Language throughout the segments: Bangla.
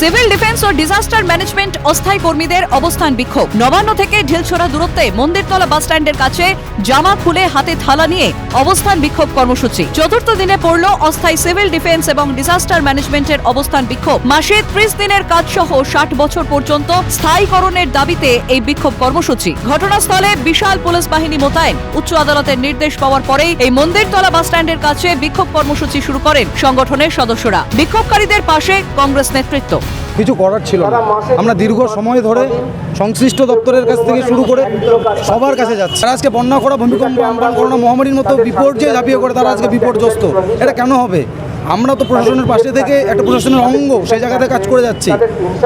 সিভিল ডিফেন্স ও ডিজাস্টার ম্যানেজমেন্ট অস্থায়ী কর্মীদের অবস্থান বিক্ষোভ। নবান্ন থেকে ঢিলছোড়া দূরত্বে মন্দিরতলা বাস স্ট্যান্ডের কাছে জামা খুলে হাতে থালা নিয়ে অবস্থান বিক্ষোভ কর্মসূচি। চতুর্থ দিনে পড়ল অস্থায়ী সিভিল ডিফেন্স এবং ডিজাস্টার ম্যানেজমেন্টের অবস্থান বিক্ষোভ। মাসে ত্রিশ দিনের কাজ সহ ষাট বছর পর্যন্ত স্থায়ীকরণের দাবিতে এই বিক্ষোভ কর্মসূচি। ঘটনাস্থলে বিশাল পুলিশ বাহিনী মোতায়েন। উচ্চ আদালতের নির্দেশ পাওয়ার পরেই এই মন্দিরতলা বাস স্ট্যান্ডের কাছে বিক্ষোভ কর্মসূচি শুরু করেন সংগঠনের সদস্যরা। বিক্ষোভকারীদের পাশে কংগ্রেস নেতৃত্ব। কিছু করার ছিল না। আমরা দীর্ঘ সময় ধরে সংশ্লিষ্ট দপ্তরের কাছ থেকে শুরু করে সবার কাছে যাচ্ছে। তারা আজকে বন্যা করা ভূমিকম্প আমফান করোনা মহামারীর মতো বিপর্যয় ঝাঁপিয়ে করে তারা আজকে বিপর্যস্ত। এটা কেন হবে? আমরা তো প্রশাসনের পাশে থেকে একটা প্রশাসনের অঙ্গ সেই জায়গাতে কাজ করে যাচ্ছি।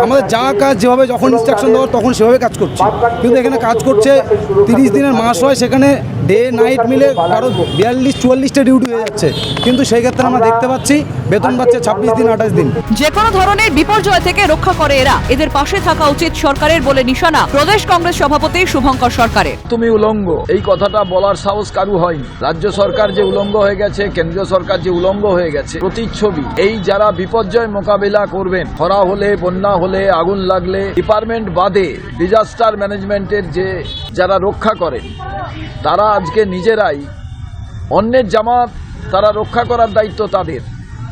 আমাদের যা কাজ যেভাবে যখন ইনস্ট্রাকশন দেওয়ার, তখন সেভাবে কাজ করছি। কিন্তু এখানে কাজ করছে তিরিশ দিনের মাস হয়, সেখানে ডে নাইট মিলে কারও বিয়াল্লিশ চুয়াল্লিশটা ডিউটি হয়ে যাচ্ছে। কিন্তু সেই ক্ষেত্রে আমরা দেখতে পাচ্ছি বেতন পাচ্ছে ছাব্বিশ দিন আঠাশ দিন। যে কোনো ধরনের বিপর্যয় থেকে রক্ষা করে এরা। এদের পাশে থাকা উচিত সরকারের বলে নিশানা প্রদেশ কংগ্রেস সভাপতি শুভঙ্কর সরকারের। তুমি উলঙ্গ। এই কথাটা বলার সাহস কারু হয়নি। রাজ্য সরকার যে উলঙ্গ হয়ে গেছে কেন্দ্রীয় সরকার যে উলঙ্গ হয়ে গেছে প্রতিচ্ছবি। এই যারা বিপর্যয় মোকাবিলা করবেন খরা হলে বন্যা হলে আগুন লাগলে ডিপার্টমেন্ট বাদে ডিজাস্টার ম্যানেজমেন্টের যে যারা রক্ষা করেন তারা আজকে নিজেরাই, অন্যের জামা তারা রক্ষা করার দায়িত্ব তাদের।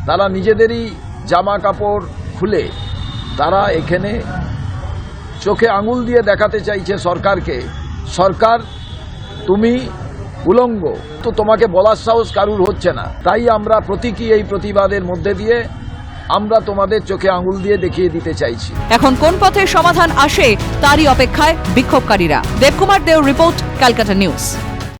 তারা নিজেদেরই জামা কাপড় খুলে তারা এখানে চোখে আঙুল দিয়ে দেখাতে চাইছে সরকারকে। সরকার, তুমি উলঙ্গ, তো তোমাকে বলার সাহস কারুর হচ্ছে না। তাই আমরা প্রতীকী এই প্রতিবাদের মধ্যে দিয়ে আমরা তোমাদের চোখে আঙুল দিয়ে দেখিয়ে দিতে চাইছি। এখন কোন পথে সমাধান আসে, তারই অপেক্ষায় বিক্ষোভকারীরা। দেবকুমার দেও রিপোর্ট, ক্যালকাটা নিউজ।